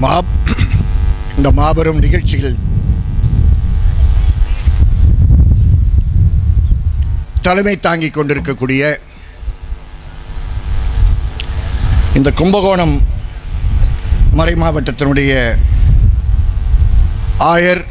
மா இந்த மாபெரும் நிகழ்ச்சியில் தலைமை தாங்கிக் கொண்டிருக்கக்கூடிய இந்த கும்பகோணம் மறை மாவட்டத்தினுடைய ஆயர்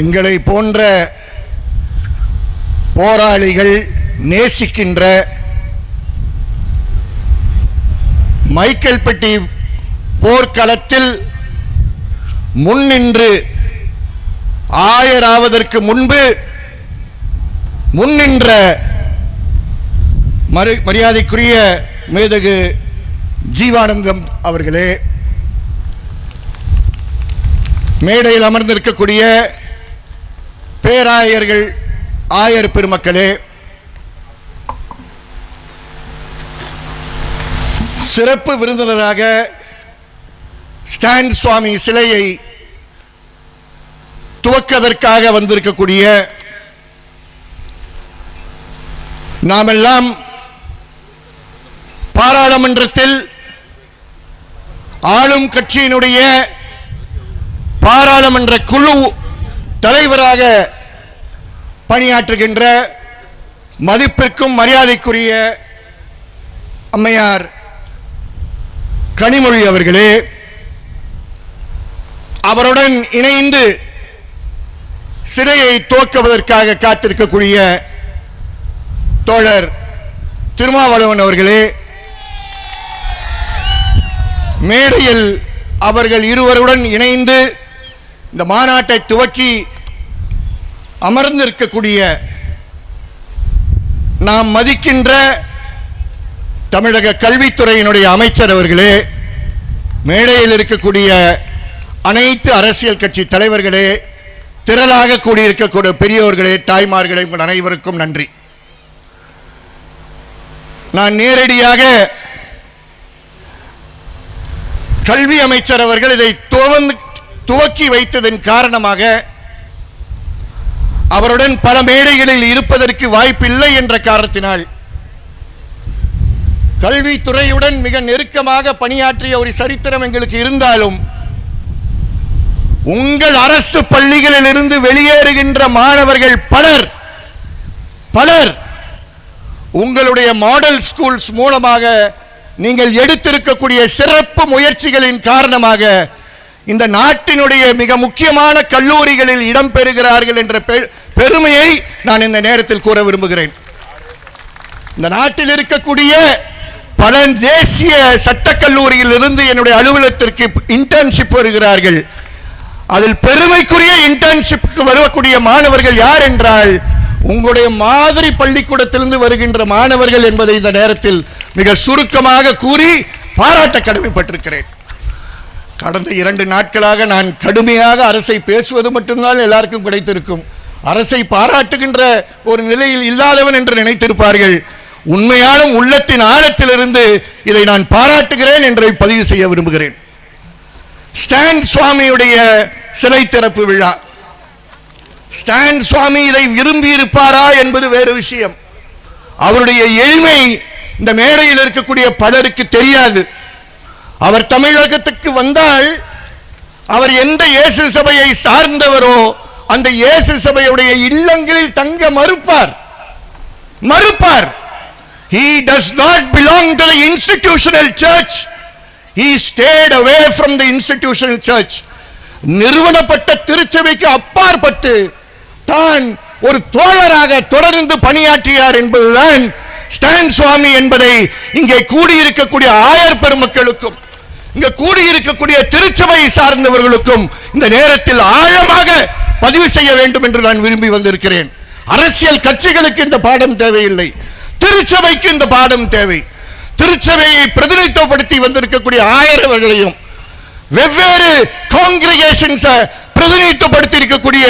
எங்களை போன்ற போராளிகள் நேசிக்கின்ற மைக்கேல்பட்டி போர்க்களத்தில் முன்னின்று ஆயராவதற்கு முன்பு முன்னின்ற மறு மரியாதைக்குரிய மேதகு ஜீவானந்தம் அவர்களே மேடையில் அமர்ந்திருக்கக்கூடிய பேராயர்கள் ஆயர் பெருமக்களே சிறப்பு விருந்தினராக ஸ்டான் சுவாமி சிலையை துவக்கதற்காக வந்திருக்கக்கூடிய நாமெல்லாம் பாராளுமன்றத்தில் ஆளும் கட்சியினுடைய பாராளுமன்ற குழு தலைவராக பணியாற்றுகின்ற மதிப்பிற்கும் மரியாதைக்குரிய அம்மையார் கனிமொழி அவர்களே அவருடன் இணைந்து சிறையை துவக்குவதற்காக காத்திருக்கக்கூடிய தோழர் திருமாவளவன் அவர்களே மேடையில் அவர்கள் இருவருடன் இணைந்து இந்த மாநாட்டை துவக்கி அமர்ந்திருக்கக்கூடிய நாம் மதிக்கின்ற தமிழக கல்வித்துறையினுடைய அமைச்சர் அவர்களே மேடையில் இருக்கக்கூடிய அனைத்து அரசியல் கட்சி தலைவர்களே திரளாக கூடியிருக்கக்கூடிய பெரியோர்களே தாய்மார்களே உங்கள் அனைவருக்கும் நன்றி. நான் நேரடியாக கல்வி அமைச்சர் அவர்கள் இதை துவந்து துவக்கி வைத்ததன் காரணமாக அவருடன் பல மேடைகளில் இருப்பதற்கு வாய்ப்பில்லை என்ற காரணத்தினால் கல்வித்துறையுடன் மிக நெருக்கமாக பணியாற்றிய ஒரு சரித்திரம் எங்களுக்கு இருந்தாலும் உங்கள் அரசு பள்ளிகளில் இருந்து வெளியேறுகின்ற மாணவர்கள் பலர் பலர் உங்களுடைய மாடல் ஸ்கூல்ஸ் மூலமாக நீங்கள் எடுத்திருக்கக்கூடிய சிறப்பு முயற்சிகளின் காரணமாக இந்த நாட்டினுடைய மிக முக்கியமான கல்லூரிகளில் இடம்பெறுகிறார்கள் என்ற பெருமையை நான் இந்த நேரத்தில் கூற விரும்புகிறேன். இந்த நாட்டில் இருக்கக்கூடிய பல தேசிய சட்டக் இருந்து என்னுடைய அலுவலகத்திற்கு இன்டர்ன்ஷிப் வருகிறார்கள். அதில் பெருமைக்குரிய இன்டர்ன்ஷிப்புக்கு வரக்கூடிய மாணவர்கள் யார் என்றால் உங்களுடைய மாதிரி பள்ளிக்கூடத்திலிருந்து வருகின்ற மாணவர்கள் என்பதை இந்த நேரத்தில் மிக சுருக்கமாக கூறி பாராட்ட கடமைப்பட்டிருக்கிறேன் கடந்த இரண்டு நாட்களாக நான் கடுமையாக அரசை பேசுவது மட்டும்தான் எல்லாருக்கும் கிடைத்திருக்கும். அரசை பாராட்டுகின்ற ஒரு நிலையில் இல்லாதவன் என்று நினைத்திருப்பார்கள். உண்மையான உள்ளத்தின் ஆழத்திலிருந்து இதை நான் பாராட்டுகிறேன் என்றை பதிவு செய்ய விரும்புகிறேன். ஸ்டான் சுவாமியுடைய சிலை திறப்பு விழா. ஸ்டான் சுவாமி இதை விரும்பி இருப்பாரா என்பது வேறு விஷயம். அவருடைய எளிமை இந்த மேடையில் இருக்கக்கூடிய பலருக்கு தெரியாது. அவர் தமிழகத்துக்கு வந்தால் அவர் எந்த இயேசு சபையை சார்ந்தவரோ அந்த இயேசு சபையுடைய இல்லங்களில் தங்க மறுப்பார். மறுப்பார். He does not belong to the institutional church. He stayed away from the institutional church. நிறுவனப்பட்ட திருச்சபைக்கு அப்பாற்பட்டு தான் ஒரு தோழராக தொடர்ந்து பணியாற்றியார் என்பதுதான் ஸ்டான் சுவாமி என்பதை இங்கே கூடியிருக்கக்கூடிய ஆயர் பெருமக்களுக்கும் இங்க கூடியிருக்கக்கூடிய திருச்சபையை சார்ந்தவர்களுக்கும் இந்த நேரத்தில் ஆழமாக பதிவு செய்ய வேண்டும் என்று நான் விரும்பி வந்திருக்கிறேன். அரசியல் கட்சிகளுக்கு இந்த பாடம் தேவையில்லை. திருச்சபைக்கு இந்த பாடம் தேவை. திருச்சபையை பிரதிநிதித்துவப்படுத்தி வந்திருக்கக்கூடிய ஆயரவர்களையும் வெவ்வேறு காங்கிரிகேஷன்ஸ் பிரதிநிதித்துவப்படுத்தி இருக்கக்கூடிய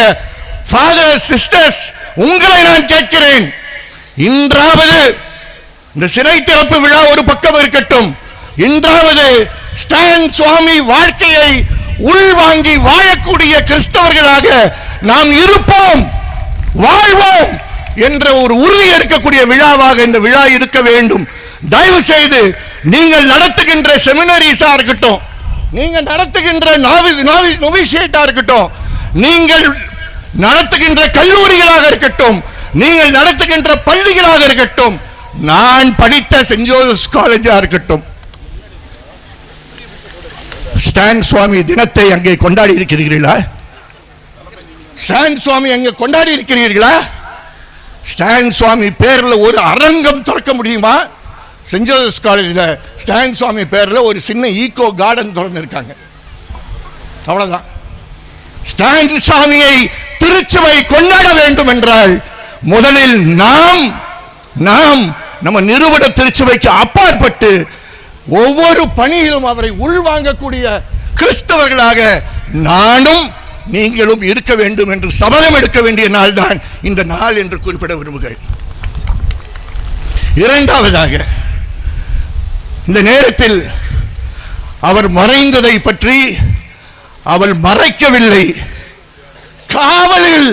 ஃபாதர் சிஸ்டர்ஸ் உங்களை நான் கேட்கிறேன். இன்றாவது இந்த சிறை திறப்பு விழா ஒரு பக்கம் இருக்கட்டும். இன்றாவது ஸ்டான் சுவாமி வாழ்க்கையை உள்வாங்கி வாழக்கூடிய கிறிஸ்தவர்களாக நாம் இருப்போம் வாழ்வோம். என்ற ஒரு உறுதி எடுக்கக்கூடிய விழாவாக இந்த விழா இருக்க வேண்டும். தயவு செய்து நீங்கள் நடத்துகின்ற செமினரிஸா இருக்கட்டும் நீங்க நடத்துகின்ற நாவி நாவி நொவிஷியேட்டா இருக்கட்டும் நீங்கள் நடத்துகின்ற கல்லூரிகளாக இருக்கட்டும் நீங்கள் நடத்துகின்ற பள்ளிகளாக இருக்கட்டும் நான் படித்த சென்ட் ஜோசப் காலேஜா இருக்கட்டும். ஸ்டான் சுவாமி தினத்தை அங்கே கொண்டாடி இருக்கிறீர்களா? ஸ்டான் சுவாமி அங்கே கொண்டாடி இருக்கிறீர்களா? ஸ்டான் சுவாமி பேரில் ஒரு அரங்கம் திறக்க முடியுமா? சென்ட் ஜோசப் காலேஜில் ஸ்டான் சுவாமி பேரில் ஒரு சின்ன ஈகோ கார்டன் திறந்துருக்காங்க அவ்வளோதான் ஸ்டான் சுவாமியை திருச்சுவை கொண்டாட வேண்டும் என்றால் முதலில் நாம் நாம் நம்ம நிறுவன திருச்சுவைக்கு அப்பாற்பட்டு ஒவ்வொரு பணியிலும் அவரை உள்வாங்கக்கூடிய கிறிஸ்தவர்களாக நானும் நீங்களும் இருக்க வேண்டும் என்று சபதம் எடுக்க வேண்டிய நாள் தான் இந்த நாள் என்று குறிப்பிட விரும்புகிறேன். இரண்டாவதாக இந்த நேரத்தில் அவர் மறைந்ததை பற்றி அவள் மறைக்கவில்லை. காவலில்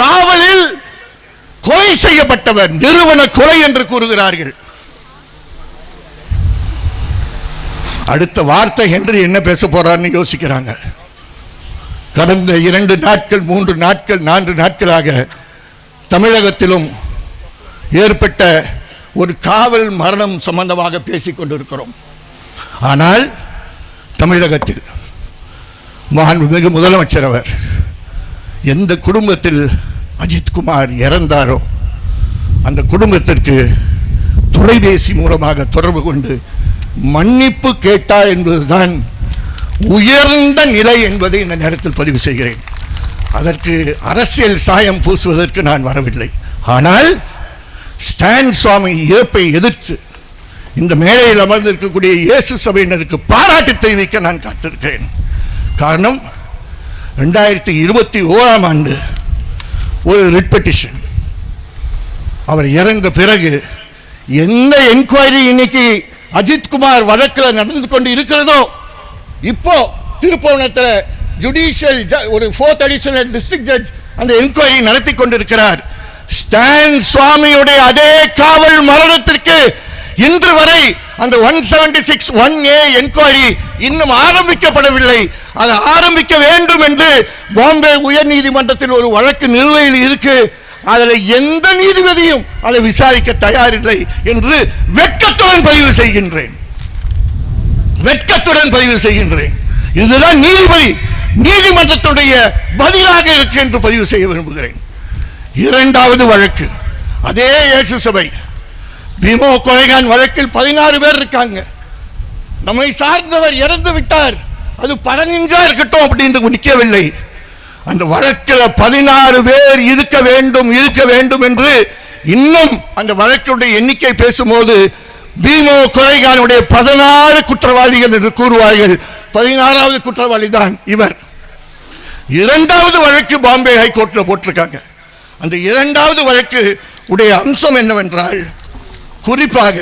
காவலில் கொலை செய்யப்பட்டவர் நிறுவன கொலை என்று கூறுகிறார்கள். அடுத்த வார்த்தை என்று என்ன பேச போறார்னு யோசிக்கிறாங்க. கடந்த இரண்டு நாட்கள் மூன்று நாட்கள் நான்கு நாட்களாக தமிழகத்திலும் ஏற்பட்ட ஒரு காவல் மரணம் சம்பந்தமாக பேசிக் கொண்டிருக்கிறோம். ஆனால் தமிழகத்தில் மாண்புமிகு முதலமைச்சர் அவர் எந்த குடும்பத்தில் அஜித்குமார் இறந்தாரோ அந்த குடும்பத்திற்கு தொலைபேசி மூலமாக தொடர்பு கொண்டு மன்னிப்பு கேட்டார் என்பதுதான் உயர்ந்த நிலை என்பதை இந்த நேரத்தில் பதிவு செய்கிறேன். அதற்கு அரசியல் சாயம் பூசுவதற்கு நான் வரவில்லை. ஆனால் ஸ்டான் சுவாமி இயப்பை எதிர்த்து இந்த மேடையில் அமர்ந்திருக்கக்கூடிய இயேசு சபையினருக்கு பாராட்டு தெரிவிக்க நான் காத்திருக்கிறேன். காரணம் ரெண்டாயிரத்தி இருபத்தி ஓராம் ஆண்டு ஒரு ரிட் பெட்டிஷன். அவர் இறந்த பிறகு எந்த என்கொயரி இன்னைக்கு அஜித்குமார் வழக்கில் நடந்து கொண்டு இருக்கிறதோ இப்போ திருப்பவனத்தில் ஜுடிஷியல் ஒரு ஃபோர்த் அடிஷனல் டிஸ்ட்ரிக்ட் ஜட்ஜ் அந்த என்கொயரி நடத்தி கொண்டிருக்கிறார். ஸ்டான் சுவாமியுடைய அதே காவல் மரணத்திற்கு இன்று வரை அந்த one seventy six one A enquiry இன்னும் ஆரம்பிக்கப்படவில்லை. அது ஆரம்பிக்க வேண்டும் என்று பாம்பே உயர் நீதிமன்றத்தில் ஒரு வழக்கு நிலுவையில் இருக்கு. அதில் எந்த நீதிபதியும் அதை விசாரிக்க தயாரில்லை என்று வெட்கத்துடன் பதிவு செய்கின்றேன். வெட்க நான் பதிவு செய்கின்றேன். இதுதான் நீதிபதி நீதிமன்றத்துடைய பதிலாக இருக்கு என்று பதிவு செய்ய விரும்புகிறேன். இரண்டாவது வழக்கு அதே இயேசு சபை. பீமோ கொலைகான் வழக்கில் பதினாறு பேர் இருக்காங்க. நம்மை சார்ந்தவர் இறந்து விட்டார். அது பதினஞ்சா இருக்கட்டும் அப்படின்னு நிற்கவில்லை அந்த வழக்கில் பதினாறு பேர் இருக்க வேண்டும் இருக்க வேண்டும் என்று இன்னும் அந்த வழக்குடைய எண்ணிக்கை பேசும்போது பீமோ கொலைகானுடைய பதினாறு குற்றவாளிகள் என்று கூறுவார்கள். பதினாறாவது குற்றவாளி தான் இவர். இரண்டாவது வழக்கு பாம்பே ஹைகோர்ட்டில் போட்டிருக்காங்க. அந்த இரண்டாவது வழக்கு உடைய அம்சம் என்னவென்றால் குறிப்பாக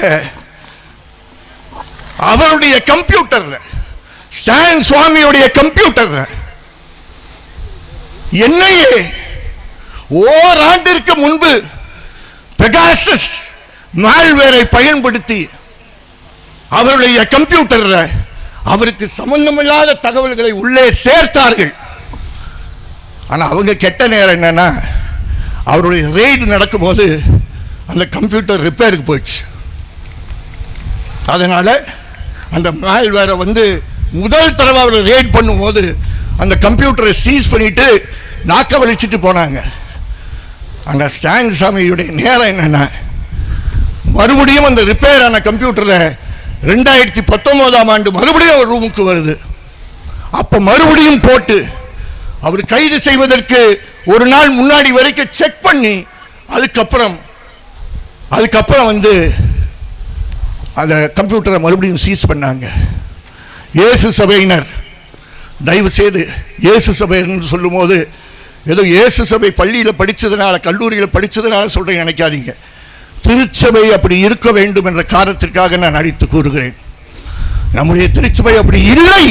அவருடைய கம்ப்யூட்டர்ல ஸ்டான் சுவாமியுடைய கம்ப்யூட்டர்ல என்னையே ஓராண்டிற்கு முன்பு பெகாசஸ் மால்வேரை பயன்படுத்தி அவருடைய கம்ப்யூட்டரில் அவருக்கு சம்பந்தமில்லாத தகவல்களை உள்ளே சேர்த்தார்கள். ஆனால் அவங்க கெட்ட நேரம் என்னன்னா அவருடைய ரெய்டு நடக்கும்போது அந்த கம்ப்யூட்டர் ரிப்பேருக்கு போயிடுச்சு. அதனால அந்த மால்வேரை வந்து முதல் தடவை அவர் ரெய்ட் பண்ணும்போது அந்த கம்ப்யூட்டரை சீஸ் பண்ணிட்டு நாக்க வலிச்சிட்டு போனாங்க. அந்த ஸ்டான் சாமியுடைய நேரம் என்னென்னா மறுபடியும் அந்த ரிப்பேர் ஆன கம்ப்யூட்டரில் ரெண்டாயிரத்தி பத்தொன்பதாம் ஆண்டு மறுபடியும் ஒரு ரூமுக்கு வருது. அப்போ மறுபடியும் போட்டு அவர் கைது செய்வதற்கு ஒரு நாள் முன்னாடி வரைக்கும் செக் பண்ணி அதுக்கப்புறம் அதுக்கப்புறம் வந்து அந்த கம்ப்யூட்டரை மறுபடியும் சீஸ் பண்ணாங்க. இயேசு சபையினர் தயவு செய்து இயேசு சபைன்னு சொல்லும்போது ஏதோ இயேசு சபை பள்ளியில் படித்ததுனால கல்லூரியில் படித்ததுனால சொல்கிறேன் நினைக்காதீங்க. திருச்சபை அப்படி இருக்க வேண்டும் என்ற காரணத்திற்காக நான் அடித்து கூறுகிறேன். நம்முடைய திருச்சபை அப்படி இல்லை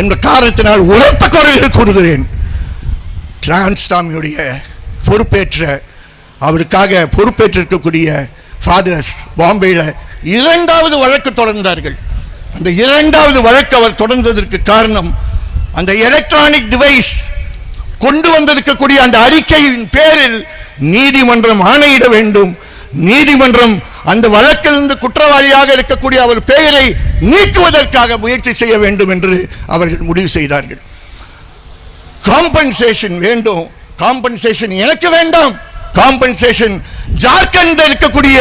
என்ற காரணத்தினால் உரத்த குறையில் கூறுகிறேன். டிரான்ஸ்டாமியுடைய பொறுப்பேற்ற அவருக்காக பொறுப்பேற்றிருக்கக்கூடிய ஃபாதர்ஸ் பாம்பேயில் இரண்டாவது வழக்கு தொடர்ந்தார்கள். அந்த இரண்டாவது வழக்கு அவர் தொடர்ந்ததற்கு காரணம் அந்த எலக்ட்ரானிக் டிவைஸ் கொண்டு வந்திருக்கக்கூடிய அந்த அறிக்கையின் பேரில் நீதிமன்றம் ஆணையிட வேண்டும் நீதிமன்றம் அந்த வழக்கிலிருந்து குற்றவாளியாக இருக்கக்கூடிய அவர் பெயரை நீக்குவதற்காக முயற்சி செய்ய வேண்டும் என்று அவர்கள் முடிவு செய்தார்கள். காம்பன்சேஷன் வேண்டும். காம்பன்சேஷன் எனக்கு வேண்டாம். காம்பன்சேஷன் ஜார்க்கண்ட் இருக்கக்கூடிய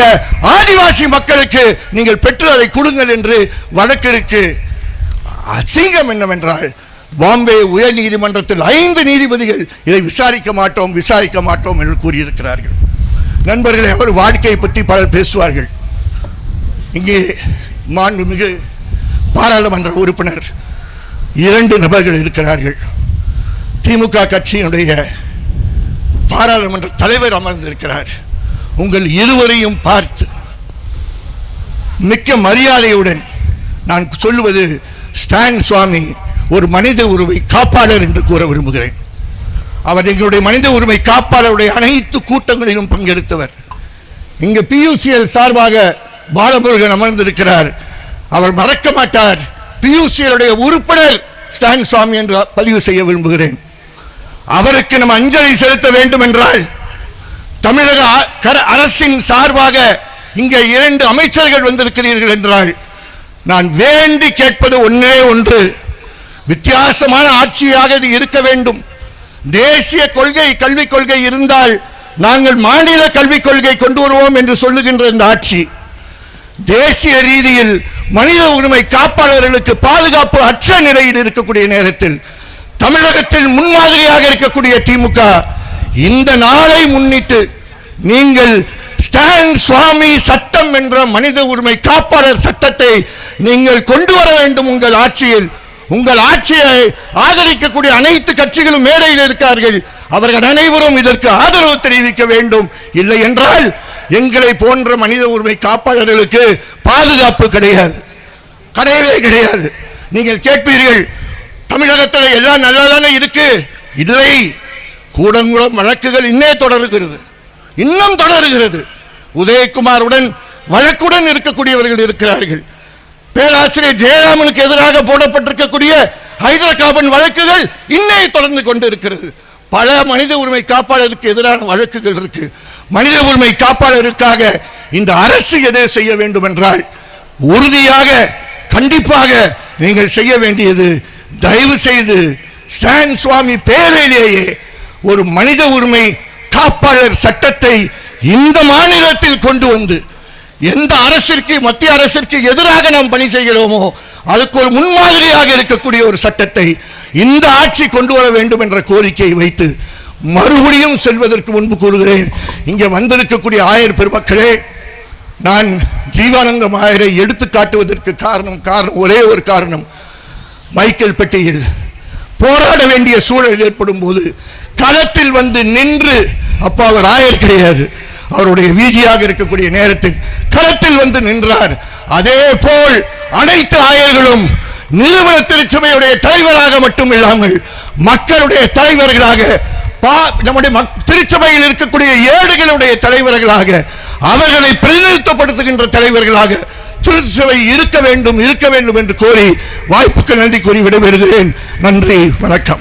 ஆதிவாசி மக்களுக்கு நீங்கள் பெற்று அதை கொடுங்கள் என்று வழக்கிற்கு அசிங்கம் என்னவென்றால் பாம்பே உயர் நீதிமன்றத்தில் ஐந்து நீதிபதிகள் இதை விசாரிக்க மாட்டோம் விசாரிக்க மாட்டோம் என்று கூறியிருக்கிறார்கள். நண்பர்களே அவர் வாழ்க்கையை பற்றி பலர் பேசுவார்கள். இங்கே மாண்புமிகு பாராளுமன்ற உறுப்பினர் இரண்டு நபர்கள் இருக்கிறார்கள். திமுக கட்சியினுடைய பாராளுமன்ற தலைவர் அமர்ந்திருக்கிறார். உங்கள் இருவரையும் பார்த்து மிக்க மரியாதையுடன் நான் சொல்லுவது ஸ்டான் சுவாமி ஒரு மனித உருவை காப்பாளர் என்று கூற விரும்புகிறேன். அவர் எங்களுடைய மனித உரிமை காப்பாளருடைய அனைத்து கூட்டங்களிலும் பங்கெடுத்தவர். இங்கு பியூசிஎல் சார்பாக பாலமுருகன் அமர்ந்திருக்கிறார். அவர் மறக்க மாட்டார். பியூசியலுடைய உறுப்பினர் ஸ்டான் சுவாமி என்று பதிவு செய்ய விரும்புகிறேன். அவருக்கு நம்ம அஞ்சலி செலுத்த வேண்டும் என்றால் தமிழக அ- கர- அரசின் சார்பாக இங்கே இரண்டு அமைச்சர்கள் வந்திருக்கிறீர்கள் என்றால் நான் வேண்டி கேட்பது ஒன்றே ஒன்று. வித்தியாசமான ஆட்சியாக இது இருக்க வேண்டும். தேசிய கொள்கை கல்விக் கொள்கை இருந்தால் நாங்கள் மாநில கல்விக் கொள்கை கொண்டு வருவோம் என்று சொல்லுகின்ற இந்த ஆட்சி. தேசிய ரீதியில் மனித உரிமை காப்பாளர்களுக்கு பாதுகாப்பு அற்ற நிலையில் இருக்கக்கூடிய நேரத்தில் தமிழகத்தில் முன்மாதிரியாக இருக்கக்கூடிய திமுக இந்த நாளை முன்னிட்டு நீங்கள் ஸ்டான் சுவாமி சட்டம் என்ற மனித உரிமை காப்பாளர் சட்டத்தை நீங்கள் கொண்டு வர வேண்டும் உங்கள் ஆட்சியில். உங்கள் ஆட்சியை ஆதரிக்கக்கூடிய அனைத்து கட்சிகளும் மேடையில் இருக்கார்கள். அவர்கள் அனைவரும் இதற்கு ஆதரவு தெரிவிக்க வேண்டும். இல்லை என்றால் எங்களை போன்ற மனித உரிமை காப்பாளர்களுக்கு பாதுகாப்பு கிடையாது. கிடையவே கிடையாது. நீங்கள் கேட்பீர்கள் தமிழகத்தில் எல்லாம் நல்லதானே இருக்கு? இல்லை. கூடங்குளம் வழக்குகள் இன்னே தொடருகிறது. இன்னும் தொடருகிறது. உதயகுமாருடன் வழக்குடன் இருக்கக்கூடியவர்கள் இருக்கிறார்கள். பேராசிரியர் ஜெயராமனுக்கு எதிராக போடப்பட்டிருக்கக்கூடிய ஹைட்ரோ வழக்குகள் இன்னே தொடர்ந்து கொண்டு இருக்கிறது பல மனித உரிமை காப்பாளருக்கு எதிரான வழக்குகள் இருக்கு. மனித உரிமை காப்பாளருக்காக இந்த அரசு எதை செய்ய வேண்டும் என்றால் உறுதியாக கண்டிப்பாக நீங்கள் செய்ய வேண்டியது தயவு செய்து ஸ்டான் சுவாமி பேரிலேயே ஒரு மனித உரிமை காப்பாளர் சட்டத்தை இந்த மாநிலத்தில் கொண்டு வந்து எந்த அரசிற்கு மத்திய அரசிற்கு எதிராக நாம் பணி செய்கிறோமோ அதுக்கு ஒரு முன்மாதிரியாக இருக்கக்கூடிய ஒரு சட்டத்தை இந்த ஆட்சி கொண்டு வர வேண்டும் என்ற கோரிக்கையை வைத்து மறுபடியும் செல்வதற்கு முன்பு கூறுகிறேன். இங்கே வந்திருக்கக்கூடிய ஆயர் பெருமக்களே நான் ஜீவானந்தம் ஆயரை எடுத்து காட்டுவதற்கு காரணம் காரணம் ஒரே ஒரு காரணம். மைக்கேல் பெட்டியில் போராட வேண்டிய சூழல் ஏற்படும் போது களத்தில் வந்து நின்று அப்போ அவர் ஆயர் கிடையாது. அவருடைய வீதியாக இருக்கக்கூடிய நேரத்தில் களத்தில் வந்து நின்றார். அதே போல் அனைத்து ஆயர்களும் நிறுவன திருச்சபையுடைய தலைவராக மட்டும் இல்லாமல் மக்களுடைய தலைவர்களாக பா- நம்முடைய மக்- திருச்சபையில் இருக்கக்கூடிய ஏடுகளுடைய தலைவர்களாக அவர்களை பிரதிநிதித்துவப்படுத்துகின்ற தலைவர்களாக திருச்சபை இருக்க வேண்டும் இருக்க வேண்டும் என்று கோரி வாய்ப்புக்கு நன்றி கூறி விடைபெறுகிறேன். நன்றி வணக்கம்.